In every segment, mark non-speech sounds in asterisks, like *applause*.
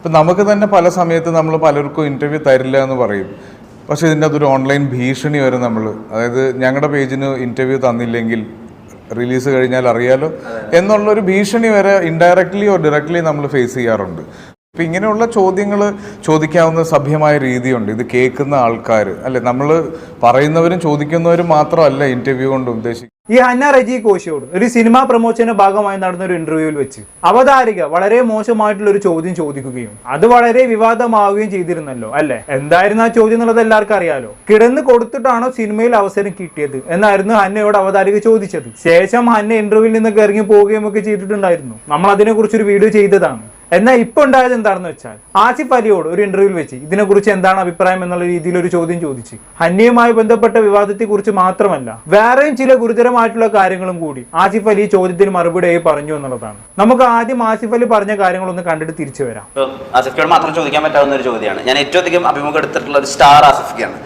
ഇപ്പം നമുക്ക് തന്നെ പല സമയത്ത് നമ്മൾ പലർക്കും ഇന്റർവ്യൂ തരില്ല എന്ന് പറയും. പക്ഷെ ഇതിന്റെ അതൊരു ഓൺലൈൻ ഭീഷണി വരെ നമ്മൾ അതായത് ഞങ്ങളുടെ പേജിന് ഇന്റർവ്യൂ തന്നില്ലെങ്കിൽ റിലീസ് കഴിഞ്ഞാൽ അറിയാലോ? എന്നുള്ളൊരു ഭീഷണി വരെ ഇൻഡയറക്ട്ലി ഓർ ഡയറക്ട്ലി നമ്മൾ ഫേസ് ചെയ്യാറുണ്ട്. അപ്പം ഇങ്ങനെയുള്ള ചോദ്യങ്ങൾ ചോദിക്കാവുന്ന സഭ്യമായ രീതിയുണ്ട്. ഇത് കേൾക്കുന്ന ആൾക്കാർ അല്ലെ? നമ്മൾ പറയുന്നവരും ചോദിക്കുന്നവരും മാത്രമല്ല ഇന്റർവ്യൂ കൊണ്ട് ഉദ്ദേശിക്കുന്നത് ഈ ഹന്ന റജി കോശിയോട് ഒരു സിനിമാ പ്രമോഷന്റെ ഭാഗമായി നടന്ന ഒരു ഇന്റർവ്യൂവിൽ വെച്ച് അവതാരിക വളരെ മോശമായിട്ടുള്ള ഒരു ചോദ്യം ചോദിക്കുകയും അത് വളരെ വിവാദമാവുകയും ചെയ്തിരുന്നല്ലോ അല്ലെ? എന്തായിരുന്നു ആ ചോദ്യം എന്നുള്ളത് എല്ലാവർക്കും അറിയാലോ. കിടന്ന് കൊടുത്തിട്ടാണോ സിനിമയിൽ അവസരം കിട്ടിയത് എന്നായിരുന്നു ഹന്നയോട് അവതാരിക ചോദിച്ചത്. ശേഷം ഹന്ന ഇന്റർവ്യൂവിൽ നിന്നൊക്കെ ഇറങ്ങി പോവുകയും ഒക്കെ ചെയ്തിട്ടുണ്ടായിരുന്നു. നമ്മൾ അതിനെ കുറിച്ചൊരു വീഡിയോ ചെയ്തതാണ്. എന്നാൽ ഇപ്പൊ ഉണ്ടായത് എന്താണെന്ന് വെച്ചാൽ ആസിഫ് അലിയോട് ഒരു ഇന്റർവ്യൂവിൽ വെച്ച് ഇതിനെക്കുറിച്ച് എന്താണ് അഭിപ്രായം എന്നുള്ള രീതിയിൽ ഒരു ചോദ്യം ചോദിച്ചു ഹന്യയുമായി ബന്ധപ്പെട്ട വിവാദത്തെ കുറിച്ച് മാത്രമല്ല വേറെയും ചില ഗുരുതരമായിട്ടുള്ള കാര്യങ്ങളും കൂടി ആസിഫ് അലി ചോദ്യത്തിന് മറുപടിയായി പറഞ്ഞു എന്നുള്ളതാണ്. നമുക്ക് ആദ്യം ആസിഫ് അലി പറഞ്ഞ കാര്യങ്ങളൊന്ന് കണ്ടിട്ട് തിരിച്ചു വരാം. ഇപ്പോൾ ആസിഫിയോട് മാത്രം ചോദിക്കാൻ പറ്റാവുന്ന ഒരു ചോദ്യമാണ്. ഞാൻ ഏറ്റവും അധികം അഭിമുഖം എടുത്തിട്ടുള്ള ഒരു സ്റ്റാർ ആസിഫിക്കാണ്.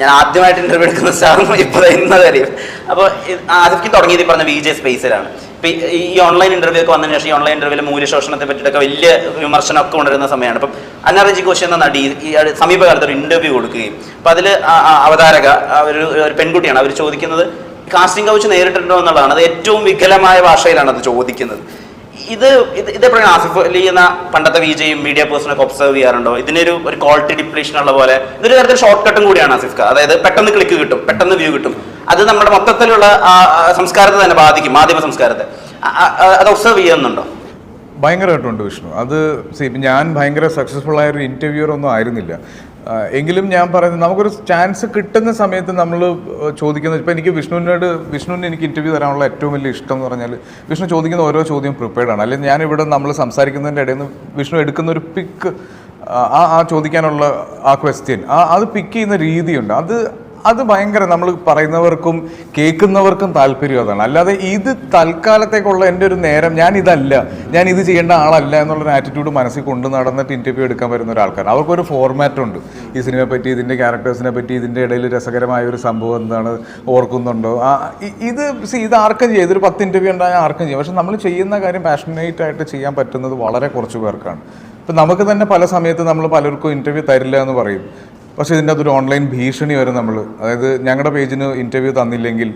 ഞാൻ ആദ്യമായിട്ട് ഇന്റർവ്യൂ എടുക്കുന്ന സ്റ്റാറും ഇപ്പോൾ ഇന്ന കാര്യം. അപ്പോൾ ആസിഫിക്ക് തുടങ്ങിയത് പറഞ്ഞ വി ജെ സ്പേസിലാണ് ഇപ്പം ഈ ഓൺലൈൻ ഇന്റർവ്യൂ ഒക്കെ വന്നതിന് ശേഷം ഈ ഓൺലൈൻ ഇന്റർവ്യൂവിൽ മൂല്യശോഷണത്തെ പറ്റിയിട്ടൊക്കെ വലിയ വിമർശനമൊക്കെ കൊണ്ടുവരുന്ന സമയമാണ്. അപ്പം അന്നറജി കോശി എന്ന നടി ഈ സമീപകാലത്ത് ഒരു ഇന്റർവ്യൂ കൊടുക്കുകയും അപ്പം അതിൽ അവതാരക ഒരു ഒരു പെൺകുട്ടിയാണ് അവർ ചോദിക്കുന്നത് കാസ്റ്റിംഗ് കൗച്ച് നേരിട്ടുണ്ടോ എന്നുള്ളതാണ്. അത് ഏറ്റവും വികലമായ ഭാഷയിലാണ് അത് ചോദിക്കുന്നത്. ഇത് ഇത് ഇതെപ്പോഴാണ് ആസിഫ് അലി എന്ന പണ്ടത്തെ വിജയും മീഡിയ പേഴ്സണൊക്കെ ഒബ്സർവ് ചെയ്യാറുണ്ടോ? ഇതിനൊരു ഒരു ക്വാളിറ്റി ഡിപ്ലീഷൻ ഉള്ള പോലെ ഇതൊരു തരത്തിൽ ഷോർട്ട് കട്ടും കൂടിയാണ് ആസിഫ് അതായത് പെട്ടെന്ന് ക്ലിക്ക് കിട്ടും പെട്ടെന്ന് വ്യൂ കിട്ടും. അത് നമ്മുടെ മൊത്തത്തിലുള്ള സംസ്കാരത്തെ തന്നെ ബാധിക്കും മാധ്യമ സംസ്കാരത്തെ. അത് ഒബ്സർവ് ചെയ്യുന്നുണ്ടോ? ഭയങ്കരമായിട്ടുണ്ട് വിഷ്ണു. അത് ഞാൻ ഭയങ്കര സക്സസ്ഫുൾ ആയ ഒരു ഇന്റർവ്യൂർ ഒന്നും ആയിരുന്നില്ല. എങ്കിലും ഞാൻ പറയുന്നത് നമുക്കൊരു ചാൻസ് കിട്ടുന്ന സമയത്ത് നമ്മൾ ചോദിക്കുന്നത് ഇപ്പം എനിക്ക് വിഷ്ണുവിനോട് വിഷ്ണുവിന് എനിക്ക് ഇന്റർവ്യൂ തരാനുള്ള ഏറ്റവും വലിയ ഇഷ്ടം എന്ന് പറഞ്ഞാൽ വിഷ്ണു ചോദിക്കുന്ന ഓരോ ചോദ്യം പ്രിപ്പയർഡാണ് അല്ലെങ്കിൽ ഞാനിവിടെ നമ്മൾ സംസാരിക്കുന്നതിന്റെ ഇടയിൽ നിന്ന് വിഷ്ണു എടുക്കുന്ന ഒരു പിക്ക് ആ ആ ചോദിക്കാനുള്ള ആ ക്വസ്റ്റ്യൻ ആ അത് പിക്ക് ചെയ്യുന്ന രീതിയുണ്ട്. അത് അത് ഭയങ്കര നമ്മൾ പറയുന്നവർക്കും കേൾക്കുന്നവർക്കും താല്പര്യം അതാണ്. അല്ലാതെ ഇത് തൽക്കാലത്തേക്കുള്ള എന്റെ ഒരു നേരം ഞാൻ ഇതല്ല ഞാൻ ഇത് ചെയ്യേണ്ട ആളല്ല എന്നുള്ളൊരു ആറ്റിറ്റ്യൂഡ് മനസ്സിൽ കൊണ്ട് നടന്നിട്ട് ഇന്റർവ്യൂ എടുക്കാൻ വരുന്ന ഒരാൾക്കാർ. അവർക്കൊരു ഫോർമാറ്റ് ഉണ്ട്. ഈ സിനിമയെ പറ്റി ഇതിന്റെ ക്യാരക്ടേഴ്സിനെ പറ്റി ഇതിന്റെ ഇടയിൽ രസകരമായ ഒരു സംഭവം എന്താണ് ഓർക്കുന്നുണ്ടോ? ഇത് ഇത് ആർക്കും ചെയ്യും. ഇതൊരു പത്ത് ഇന്റർവ്യൂ ഉണ്ടായാൽ ആർക്കും ചെയ്യും. പക്ഷെ നമ്മൾ ചെയ്യുന്ന കാര്യം പാഷനേറ്റ് ആയിട്ട് ചെയ്യാൻ പറ്റുന്നത് വളരെ കുറച്ച് പേർക്കാണ്. ഇപ്പം നമുക്ക് തന്നെ പല സമയത്ത് നമ്മൾ പലർക്കും ഇന്റർവ്യൂ തരില്ല എന്ന് പറയും. പക്ഷേ ഇതിന്റെ അതൊരു ഓൺലൈൻ ഭീഷണി വരെ നമ്മൾ അതായത് ഞങ്ങളുടെ പേജിന് ഇന്റർവ്യൂ തന്നില്ലെങ്കിൽ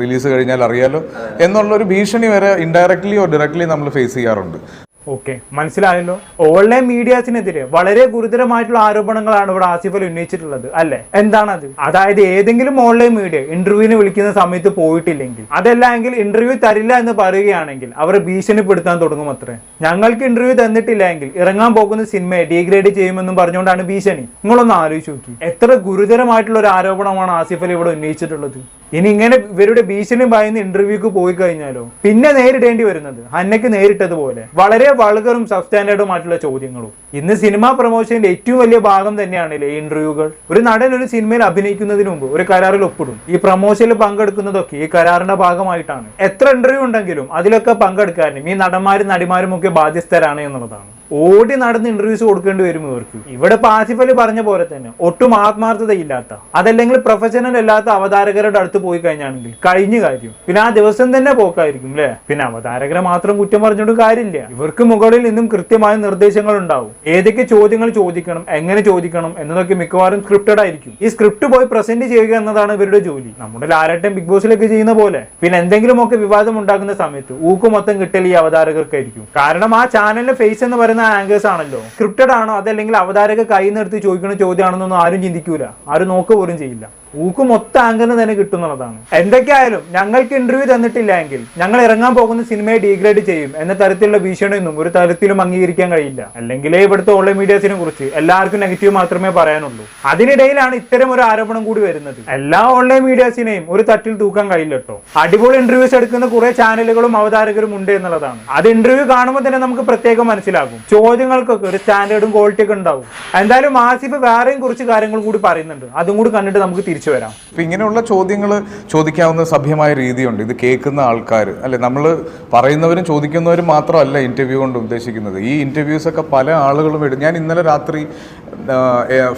റിലീസ് കഴിഞ്ഞാൽ അറിയാലോ എന്നുള്ളൊരു ഭീഷണി വരെ ഇൻഡയറക്ട്ലി ഓർ ഡയറക്ട്ലി നമ്മൾ ഫേസ് ചെയ്യാറുണ്ട്. ഓക്കെ. മനസ്സിലായല്ലോ? ഓൺലൈൻ മീഡിയാസിനെതിരെ വളരെ ഗുരുതരമായിട്ടുള്ള ആരോപണങ്ങളാണ് ഇവിടെ ആസിഫ് അലി ഉന്നയിച്ചിട്ടുള്ളത് അല്ലെ? എന്താണത്? അതായത് ഏതെങ്കിലും ഓൺലൈൻ മീഡിയ ഇന്റർവ്യൂവിന് വിളിക്കുന്ന സമയത്ത് പോയിട്ടില്ലെങ്കിൽ അതല്ല എങ്കിൽ ഇന്റർവ്യൂ തരില്ല എന്ന് പറയുകയാണെങ്കിൽ അവർ ഭീഷണിപ്പെടുത്താൻ തുടങ്ങും അത്രേ. ഞങ്ങൾക്ക് ഇന്റർവ്യൂ തന്നിട്ടില്ല എങ്കിൽ ഇറങ്ങാൻ പോകുന്ന സിനിമയെ ഡീഗ്രേഡ് ചെയ്യുമെന്നും പറഞ്ഞുകൊണ്ടാണ് ഭീഷണി. നിങ്ങളൊന്ന് ആലോചിച്ച് നോക്കി. എത്ര ഗുരുതരമായിട്ടുള്ള ഒരു ആരോപണമാണ് ആസിഫ് അലി ഇവിടെ ഉന്നയിച്ചിട്ടുള്ളത്? ഇനി ഇങ്ങനെ ഇവരുടെ ഭീഷണി ഭയന്ന് ഇന്റർവ്യൂക്ക് പോയി കഴിഞ്ഞാലോ? പിന്നെ നേരിടേണ്ടി വരുന്നത് ഹന്നയ്ക്ക് നേരിട്ടതുപോലെ. വളരെ വൾഗറും സബ്സ്റ്റാൻഡേർഡുമായിട്ടുള്ള ചോദ്യങ്ങളും. ഇന്ന് സിനിമാ പ്രൊമോഷന്റെ ഏറ്റവും വലിയ ഭാഗം തന്നെയാണല്ലേ ഇന്റർവ്യൂകൾ ഒരു നടൻ ഒരു സിനിമയിൽ അഭിനയിക്കുന്നതിന് മുമ്പ് ഒരു കരാറിൽ ഒപ്പിടും. ഈ പ്രൊമോഷനിൽ പങ്കെടുക്കുന്നതൊക്കെ ഈ കരാറിന്റെ ഭാഗമായിട്ടാണ്. എത്ര ഇന്റർവ്യൂ ഉണ്ടെങ്കിലും അതിലൊക്കെ പങ്കെടുക്കാനും ഈ നടന്മാരും നടിമാരും ഒക്കെ ബാധ്യസ്ഥരാണ് എന്നുള്ളതാണ്. ഓടി നടന്ന് ഇന്റർവ്യൂസ് കൊടുക്കേണ്ടി വരും ഇവർക്ക്. ഇവിടെ പാസിഫൽ പറഞ്ഞ പോലെ തന്നെ ഒട്ടും ആത്മാർത്ഥതയില്ലാത്ത അതല്ലെങ്കിൽ പ്രൊഫഷണൽ അല്ലാത്ത അവതാരകരുടെ അടുത്ത് പോയി കഴിഞ്ഞാണെങ്കിൽ കഴിഞ്ഞ കാര്യം. പിന്നെ ആ ദിവസം തന്നെ പോക്കായിരിക്കും അല്ലേ പിന്നെ അവതാരകരെ മാത്രം കുറ്റം പറഞ്ഞിട്ട് കാര്യമില്ല. ഇവർക്ക് മുകളിൽ നിന്നും കൃത്യമായ നിർദ്ദേശങ്ങൾ ഉണ്ടാവും. ഏതൊക്കെ ചോദ്യങ്ങൾ ചോദിക്കണം എങ്ങനെ ചോദിക്കണം എന്നതൊക്കെ മിക്കവാറും സ്ക്രിപ്റ്റഡ് ആയിരിക്കും. ഈ സ്ക്രിപ്റ്റ് പോയി പ്രസന്റ് ചെയ്യുക എന്നതാണ് ഇവരുടെ ജോലി. നമ്മുടെ ലാലട്ടൻ ബിഗ് ബോസിലൊക്കെ ചെയ്യുന്ന പോലെ. പിന്നെ എന്തെങ്കിലുമൊക്കെ വിവാദം ഉണ്ടാക്കുന്ന സമയത്ത് ഊക്ക് മൊത്തം കിട്ടൽ ഈ അവതാരകർക്കായിരിക്കും. കാരണം ആ ചാനലിന്റെ ഫേസ് എന്ന് പറയുന്ന ആങ്കേഴ്സ് ആണല്ലോ. സ്ക്രിപ്റ്റഡ് ആണോ അതല്ലെങ്കിൽ അവതാരക കൈ നിർത്തി ചോദിക്കുന്ന ചോദ്യമാണെന്നൊന്നും ആരും ചിന്തിക്കൂല. ആരും നോക്ക പോലും ചെയ്യില്ല. ഊക്ക് മൊത്തം ആങ്കറിന് തന്നെ കിട്ടുന്നുള്ളതാണ്. എന്തൊക്കെയായാലും ഞങ്ങൾക്ക് ഇന്റർവ്യൂ തന്നിട്ടില്ല എങ്കിൽ ഞങ്ങൾ ഇറങ്ങാൻ പോകുന്ന സിനിമയെ ഡീഗ്രേഡ് ചെയ്യും എന്ന തരത്തിലുള്ള ഭീഷണിയൊന്നും ഒരു തരത്തിലും അംഗീകരിക്കാൻ കഴിയില്ല. അല്ലെങ്കിലേ ഇവിടുത്തെ ഓൺലൈൻ മീഡിയസിനെ കുറിച്ച് എല്ലാവർക്കും നെഗറ്റീവ് മാത്രമേ പറയാനുള്ളൂ. അതിനിടയിലാണ് ഇത്തരം ഒരു ആരോപണം കൂടി വരുന്നത്. എല്ലാ ഓൺലൈൻ മീഡിയസിനെയും ഒരു തട്ടിൽ തൂക്കാൻ കഴിയില്ല കേട്ടോ. അടിപൊളി ഇന്റർവ്യൂസ് എടുക്കുന്ന കുറെ ചാനലുകളും അവതാരകരും ഉണ്ട് എന്നുള്ളതാണ്. അത് ഇന്റർവ്യൂ കാണുമ്പോൾ തന്നെ നമുക്ക് പ്രത്യേകം മനസ്സിലാകും. ചോദ്യങ്ങൾക്കൊക്കെ ഒരു സ്റ്റാൻഡേർഡും ക്വാളിറ്റി ഒക്കെ ഉണ്ടാവും. എന്തായാലും ആസിഫ് വേറെയും കുറച്ച് കാര്യങ്ങൾ കൂടി പറയുന്നുണ്ട്. അതും കൂടി കണ്ടിട്ട് നമുക്ക് തിരിച്ചു വരാം. അപ്പം ഇങ്ങനെയുള്ള ചോദ്യങ്ങൾ ചോദിക്കാവുന്ന സഭ്യമായ രീതിയുണ്ട്. ഇത് കേൾക്കുന്ന ആൾക്കാർ അല്ലെ നമ്മൾ പറയുന്നവരും ചോദിക്കുന്നവരും മാത്രമല്ല ഇന്റർവ്യൂ കൊണ്ട് ഉദ്ദേശിക്കുന്നത്. ഈ ഇന്റർവ്യൂസ് ഒക്കെ പല ആളുകളും എടുക്കും ഞാൻ ഇന്നലെ രാത്രി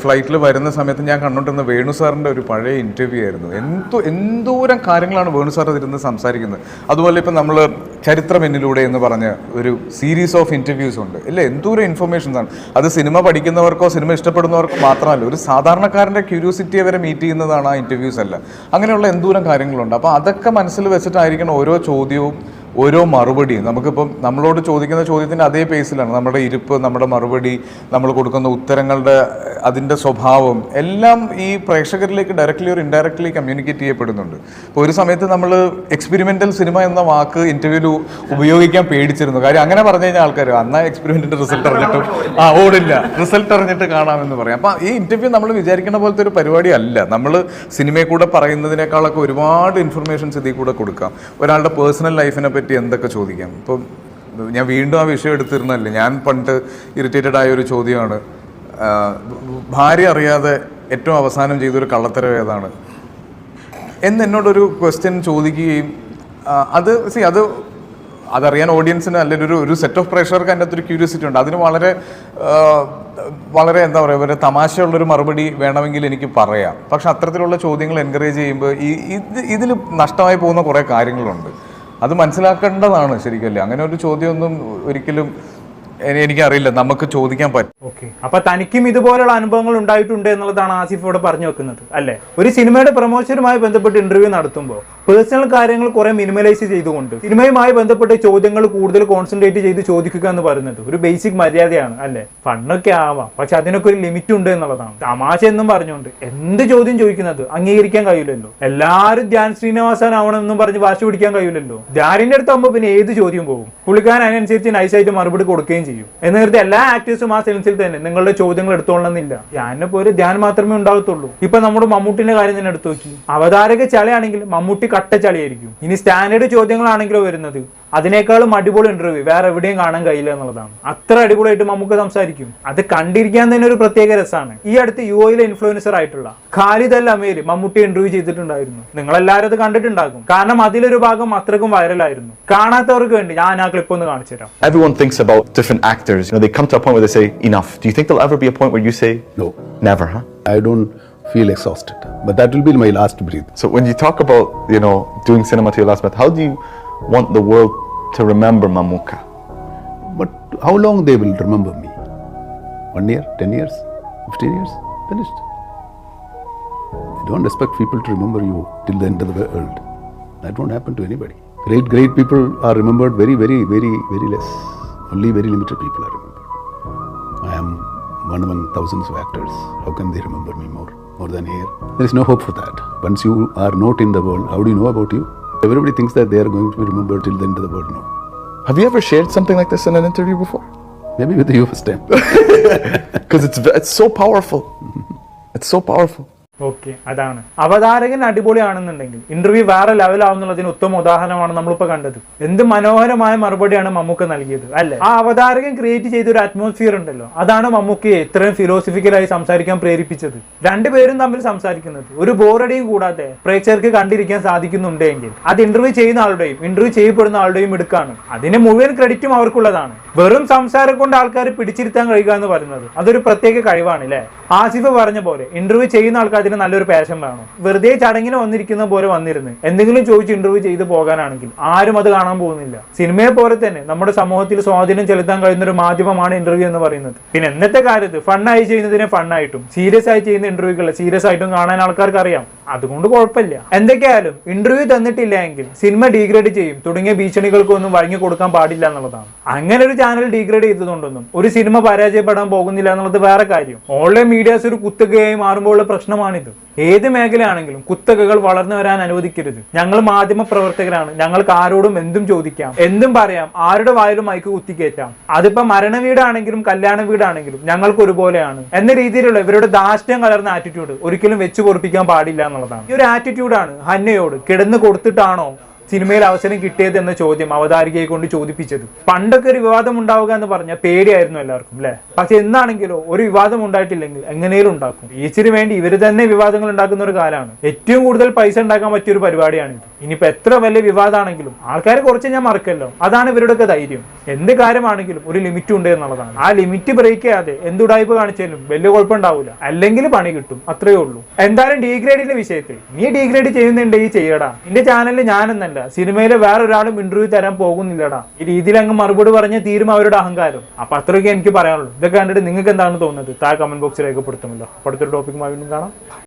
ഫ്ലൈറ്റിൽ വരുന്ന സമയത്ത് ഞാൻ കണ്ടുകൊണ്ടിരുന്ന വേണു സാറിന്റെ ഒരു പഴയ ഇന്റർവ്യൂ ആയിരുന്നു. എന്തോ എന്തോരം കാര്യങ്ങളാണ് വേണു സാർ അതിരുന്ന് സംസാരിക്കുന്നത്. അതുപോലെ ഇപ്പം നമ്മൾ ചരിത്രം എന്നിലൂടെ എന്ന് പറഞ്ഞ ഒരു സീരീസ് ഓഫ് ഇന്റർവ്യൂസ് ഉണ്ട്. ഇല്ല എന്തോരം ഇൻഫർമേഷൻസ് ആണ്. അത് സിനിമ പഠിക്കുന്നവർക്കോ സിനിമ ഇഷ്ടപ്പെടുന്നവർക്കോ മാത്രമല്ല ഒരു സാധാരണക്കാരന്റെ ക്യൂരിയോസിറ്റിയെ വരെ മീറ്റ് ചെയ്യുന്നതാണ് ആ ഇന്റർവ്യൂസ് അല്ല. അങ്ങനെയുള്ള എന്തോരം കാര്യങ്ങളുണ്ട്. അപ്പോൾ അതൊക്കെ മനസ്സിൽ വെച്ചിട്ടായിരിക്കണം ഓരോ ചോദ്യവും ഓരോ മറുപടിയും. നമുക്കിപ്പം നമ്മളോട് ചോദിക്കുന്ന ചോദ്യത്തിന്റെ അതേ പേസിലാണ് നമ്മുടെ ഇരിപ്പ് നമ്മുടെ മറുപടി നമ്മൾ കൊടുക്കുന്ന ഉത്തരങ്ങളുടെ അതിന്റെ സ്വഭാവം എല്ലാം ഈ പ്രേക്ഷകരിലേക്ക് ഡയറക്റ്റ്ലി ഒരു ഇൻഡയറക്റ്റ്ലി കമ്മ്യൂണിക്കേറ്റ് ചെയ്യപ്പെടുന്നുണ്ട്. ഇപ്പോൾ ഒരു സമയത്ത് നമ്മൾ എക്സ്പെരിമെന്റൽ സിനിമ എന്ന വാക്ക് ഇന്റർവ്യൂവിൽ ഉപയോഗിക്കാൻ പേടിച്ചിരുന്നു. കാര്യം അങ്ങനെ പറഞ്ഞു കഴിഞ്ഞാൽ ആൾക്കാർ അന്നാ എക്സ്പെരിമെന്റിന്റെ റിസൾട്ട് അറിഞ്ഞിട്ട് ആ ഓടില്ല. റിസൾട്ട് അറിഞ്ഞിട്ട് കാണാമെന്ന് പറയാം. അപ്പം ഈ ഇന്റർവ്യൂ നമ്മൾ വിചാരിക്കുന്ന പോലത്തെ ഒരു പരിപാടി അല്ല. നമ്മൾ സിനിമയെ കൂടെ പറയുന്നതിനേക്കാളൊക്കെ ഒരുപാട് ഇൻഫർമേഷൻസ് ഇതിൽ കൂടെ കൊടുക്കാം. ഒരാളുടെ പേഴ്സണൽ ലൈഫിനെ പറ്റി എന്തൊക്കെ ചോദിക്കാം? ഇപ്പം ഞാൻ വീണ്ടും ആ വിഷയം എടുത്തിരുന്നല്ലേ ഞാൻ പണ്ട് ഇറിറ്റേറ്റഡ് ആയ ഒരു ചോദ്യമാണ്. ഭാര്യ അറിയാതെ ഏറ്റവും അവസാനം ചെയ്തൊരു കള്ളത്തരം ഏതാണ്? എന്ന് എന്നോടൊരു ക്വസ്റ്റ്യൻ ചോദിക്കുകയും അത് സി അത് അതറിയാൻ ഓഡിയൻസിന് അല്ലെങ്കിൽ ഒരു ഒരു സെറ്റ് ഓഫ് പ്രേക്ഷകർക്ക് അതിന്റെ അകത്തൊരു ക്യൂരിയോസിറ്റി ഉണ്ട്. അതിന് വളരെ വളരെ എന്താ പറയുക ഒരു തമാശയുള്ളൊരു മറുപടി വേണമെങ്കിൽ എനിക്ക് പറയാം. പക്ഷെ അത്തരത്തിലുള്ള ചോദ്യങ്ങൾ എൻകറേജ് ചെയ്യുമ്പോൾ ഈ ഇത് ഇതിൽ നഷ്ടമായി പോകുന്ന കുറേ കാര്യങ്ങളുണ്ട്. അത് മനസ്സിലാക്കേണ്ടതാണ് ശരിക്കല്ലേ? അങ്ങനെ ഒരു ചോദ്യമൊന്നും ഒരിക്കലും എനിക്കറിയില്ല. നമുക്ക് ചോദിക്കാൻ പറ്റും ഓക്കെ. അപ്പൊ തനിക്കും ഇതുപോലുള്ള അനുഭവങ്ങൾ ഉണ്ടായിട്ടുണ്ട് എന്നുള്ളതാണ് ആസിഫ് ഇവിടെ പറഞ്ഞു വെക്കുന്നത് അല്ലെ? ഒരു സിനിമയുടെ പ്രൊമോഷനുമായി ബന്ധപ്പെട്ട് ഇന്റർവ്യൂ നടത്തുമ്പോൾ പേഴ്സണൽ കാര്യങ്ങൾ കുറെ മിനിമലൈസ് ചെയ്തുകൊണ്ട് സിനിമയുമായി ബന്ധപ്പെട്ട ചോദ്യങ്ങൾ കൂടുതൽ കോൺസെൻട്രേറ്റ് ചെയ്ത് ചോദിക്കുക എന്ന് പറയുന്നത് ഒരു ബേസിക് മര്യാദയാണ് അല്ലെ? ഫണ്ണൊക്കെ ആവാം. പക്ഷെ അതിനൊക്കെ ഒരു ലിമിറ്റ് ഉണ്ട് എന്നുള്ളതാണ്. തമാശ എന്നും പറഞ്ഞുകൊണ്ട് എന്ത് ചോദ്യം ചോദിക്കുന്നത്? അംഗീകരിക്കാൻ കഴിയില്ലല്ലോ. എല്ലാവരും ധ്യാൻ ശ്രീനിവാസൻ ആവണമെന്നും പറഞ്ഞ് വാശി പിടിക്കാൻ കഴിയില്ലല്ലോ. ധ്യാനിന്റെ അടുത്ത് ആകുമ്പോൾ പിന്നെ ഏത് ചോദ്യം പോകും? പുള്ളിക്കാരൻ അതിനനുസരിച്ച് നൈസായിട്ട് മറുപടി കൊടുക്കുകയും ചെയ്യും. എന്ന് കരുതി എല്ലാ ആക്ടേഴ്സും ആ സെൻസിൽ തന്നെ നിങ്ങളുടെ ചോദ്യങ്ങൾ എടുത്തോളണമെന്നില്ല. ധ്യാനിനെ ഒരു ധ്യാൻ മാത്രമേ ഉണ്ടാകത്തുള്ളൂ. ഇപ്പൊ നമ്മുടെ മമ്മൂട്ടിന്റെ കാര്യം തന്നെ എടുത്തു നോക്കി. അവതാരക ചളയാണെങ്കിൽ മമ്മൂട്ടി കട്ട ചളിയായിരിക്കും ഇനി സ്റ്റാൻഡേർഡ് ചോദ്യങ്ങളാണെങ്കിലോ വരുന്നത്? അതിനേക്കാളും അടിപൊളി ഇന്റർവ്യൂ വേറെ എവിടെയും കാണാൻ കഴിയില്ല എന്നുള്ളതാണ്. അത്ര അടിപൊളിയായിട്ട് നമുക്ക് സംസാരിക്കും. അത് കണ്ടിരിക്കാൻ തന്നെ ഒരു പ്രത്യേക രസമാണ്. ഈ അടുത്ത് യു ഒയിലെ ഇൻഫ്ലുവൻസർ ആയിട്ടുള്ള Khalid Al Ameer Mammootty interview ചെയ്തിട്ടുണ്ടായിരുന്നു. നിങ്ങൾ എല്ലാവരും അത് കണ്ടിട്ടുണ്ടാകും. കാരണം അതിലൊരു ഭാഗം അത്രക്കും വൈറലായിരുന്നു കാണാത്തവർക്ക് വേണ്ടി ഞാൻ ആ ക്ലിപ്പ് ഒന്ന് കാണിച്ചു തരാം. Everyone thinks about different actors. You know, they come to a point where they say, enough. Do you think there'll ever be a point where you say, No. Never, huh? I don't feel exhausted. But that will be my last breath. So when you talk about, you know, doing cinema to your last breath, how do you want the world to remember Mamuka? But how long they will remember me? One year, ten years, fifteen years? Finished. You don't expect people to remember you till the end of the world. That won't happen to anybody. Great, great people are remembered very, very, very, very less. Only very limited people are remembered. I am one among thousands of actors. How can they remember me more? More than here? There is no hope for that. Once you are not in the world, how do you know about you? Everybody thinks that they are going to be remembered till the end of the world. No. Have you ever shared something like this in an interview before? Maybe with you first time. *laughs* Because it's, it's so powerful. Mm-hmm. It's so powerful. Okay അതാണ്. അവതാരകൻ അടിപൊളിയാണെന്നുണ്ടെങ്കിൽ interview വേറെ ലെവലാവുന്നുള്ളതിന് ഉത്തമ ഉദാഹരണമാണ് നമ്മളിപ്പോ കണ്ടത്. എന്ത് മനോഹരമായ മറുപടിയാണ് മമ്മൂക്ക നൽകിയത് അല്ലെ? ആ അവതാരകൻ ക്രിയേറ്റ് ചെയ്ത ഒരു അറ്റ്മോസ്ഫിയർ ഉണ്ടല്ലോ. അതാണ് മമ്മൂക്കയെ ഇത്രയും ഫിലോസഫിക്കലായി സംസാരിക്കാൻ പ്രേരിപ്പിച്ചത്. രണ്ടുപേരും തമ്മിൽ സംസാരിക്കുന്നത്. ഒരു ബോറടിയും കൂടാതെ പ്രേക്ഷകർക്ക് കണ്ടിരിക്കാൻ സാധിക്കുന്നുണ്ടെങ്കിൽ അത് ഇന്റർവ്യൂ ചെയ്യുന്ന ആളുടെയും ഇന്റർവ്യൂ ചെയ്യപ്പെടുന്ന ആളുടെയും എടുക്കാണ് അതിന് മുഴുവൻ ക്രെഡിറ്റും അവർക്കുള്ളതാണ്. വെറും സംസാരം കൊണ്ട് ആൾക്കാർ പിടിച്ചിരുത്താൻ കഴിയുക എന്ന് പറയുന്നത് അതൊരു പ്രത്യേക കഴിവാണ് അല്ലേ? ആസിഫ് പറഞ്ഞ പോലെ ഇന്റർവ്യൂ ചെയ്യുന്ന ആൾക്കാർ അതിന് നല്ലൊരു പാഷൻ വേണം. വെറുതെ ചടങ്ങിന് വന്നിരിക്കുന്ന പോലെ വന്നിരുന്ന് എന്തെങ്കിലും ചോദിച്ച് ഇന്റർവ്യൂ ചെയ്ത് പോകാനാണെങ്കിൽ ആരും അത് കാണാൻ പോകുന്നില്ല. സിനിമയെ പോലെ തന്നെ നമ്മുടെ സമൂഹത്തിൽ സ്വാധീനം ചെലുത്താൻ കഴിയുന്ന ഒരു മാധ്യമമാണ് ഇന്റർവ്യൂ എന്ന് പറയുന്നത്. പിന്നെ എന്നത്തെ കാര്യത്ത് ഫണ്ണായി ചെയ്യുന്നതിനെ ഫണ്ണായിട്ടും സീരിയസ് ആയി ചെയ്യുന്ന ഇന്റർവ്യൂകൾ സീരിയസ് ആയിട്ടും കാണാൻ ആൾക്കാർക്ക് അറിയാം. അതുകൊണ്ട് കുഴപ്പമില്ല. എന്തൊക്കെയായാലും ഇന്റർവ്യൂ തന്നിട്ടില്ല എങ്കിൽ സിനിമ ഡീഗ്രേഡ് ചെയ്യും. തുടങ്ങിയ ഭീഷണികൾക്കൊന്നും വഴങ്ങി കൊടുക്കാൻ പാടില്ല എന്നുള്ളതാണ്. അങ്ങനെ ഒരു ചാനൽ ഡീഗ്രേഡ് ചെയ്തതുകൊണ്ടൊന്നും ഒരു സിനിമ പരാജയപ്പെടാൻ പോകുന്നില്ല എന്നുള്ളത് വേറെ കാര്യം. ഓൺലൈൻ മീഡിയാസ് ഒരു കുത്തുകയായി മാറുമ്പോഴുള്ള പ്രശ്നമാണിത്. ഏത് മേഖലയാണെങ്കിലും കുത്തകകൾ വളർന്നു വരാൻ അനുവദിക്കരുത്. ഞങ്ങൾ മാധ്യമ പ്രവർത്തകരാണ് ഞങ്ങൾക്ക് ആരോടും എന്തും ചോദിക്കാം. എന്തും പറയാം. ആരുടെ വായിലും മൈക്ക് കുത്തിക്കയറ്റാം അതിപ്പോ മരണ വീടാണെങ്കിലും കല്യാണ വീടാണെങ്കിലും ഞങ്ങൾക്ക് ഒരുപോലെയാണ്. എന്ന രീതിയിലുള്ള ഇവരുടെ ദാഷ്ട്യം കലർന്ന ആറ്റിറ്റ്യൂഡ് ഒരിക്കലും വെച്ചു പൊറപ്പിക്കാൻ പാടില്ല എന്നുള്ളതാണ്. ഈ ഒരു ആറ്റിറ്റ്യൂഡാണ് ഹന്നയോട് കിടന്നു കൊടുത്തിട്ടാണോ സിനിമയിൽ അവസരം കിട്ടിയത് എന്ന ചോദ്യം അവതാരികയെ കൊണ്ട് ചോദിപ്പിച്ചത്. പണ്ടൊക്കെ ഒരു വിവാദം ഉണ്ടാവുക എന്ന് പറഞ്ഞാൽ പേടിയായിരുന്നു എല്ലാവർക്കും അല്ലെ? പക്ഷെ എന്നാണെങ്കിലോ ഒരു വിവാദം ഉണ്ടായിട്ടില്ലെങ്കിൽ എങ്ങനെയും ഉണ്ടാക്കും. ഈച്ചിന് വേണ്ടി ഇവർ തന്നെ വിവാദങ്ങൾ ഉണ്ടാക്കുന്ന ഒരു കാലമാണ് ഏറ്റവും കൂടുതൽ പൈസ ഉണ്ടാക്കാൻ പറ്റിയ ഒരു പരിപാടിയാണ് ഇത്. ഇനിയിപ്പോ എത്ര വലിയ വിവാദമാണെങ്കിലും ആൾക്കാരെ കുറച്ച് ഞാൻ മറക്കല്ലോ. അതാണ് ഇവരുടെയൊക്കെ ധൈര്യം. എന്ത് കാര്യമാണെങ്കിലും ഒരു ലിമിറ്റ് ഉണ്ട് എന്നുള്ളതാണ്. ആ ലിമിറ്റ് ബ്രേക്ക് ചെയ്യാതെ എന്തുടായ്പ കാണിച്ചാലും വലിയ കുഴപ്പമുണ്ടാവില്ല അല്ലെങ്കിൽ പണി കിട്ടും. അത്രയേ ഉള്ളൂ. എന്തായാലും ഡീഗ്രേഡിന്റെ വിഷയത്തിൽ. നീ ഡീഗ്രേഡ് ചെയ്യുന്നുണ്ടെങ്കിൽ ചെയ്യടാ. എന്റെ ചാനലിൽ ഞാനെന്നല്ല. സിനിമയിലെ വേറെ ഒരാളും ഇന്റർവ്യൂ തരാൻ പോകുന്നില്ലടാ. ഈ രീതിയിൽ അങ്ങ് മറുപടി പറഞ്ഞ തീരും അവരുടെ അഹങ്കാരം. അപ്പൊ അത്രയൊക്കെ എനിക്ക് പറയാനുള്ളൂ. ഇതൊക്കെ കണ്ടിട്ട് നിങ്ങൾക്ക് എന്താണ് തോന്നുന്നത്? താഴെ കമന്റ് ബോക്സിൽ രേഖപ്പെടുത്തുമല്ലോ. അടുത്തൊരു ടോപ്പിക്കുമായി വീണ്ടും കാണാം.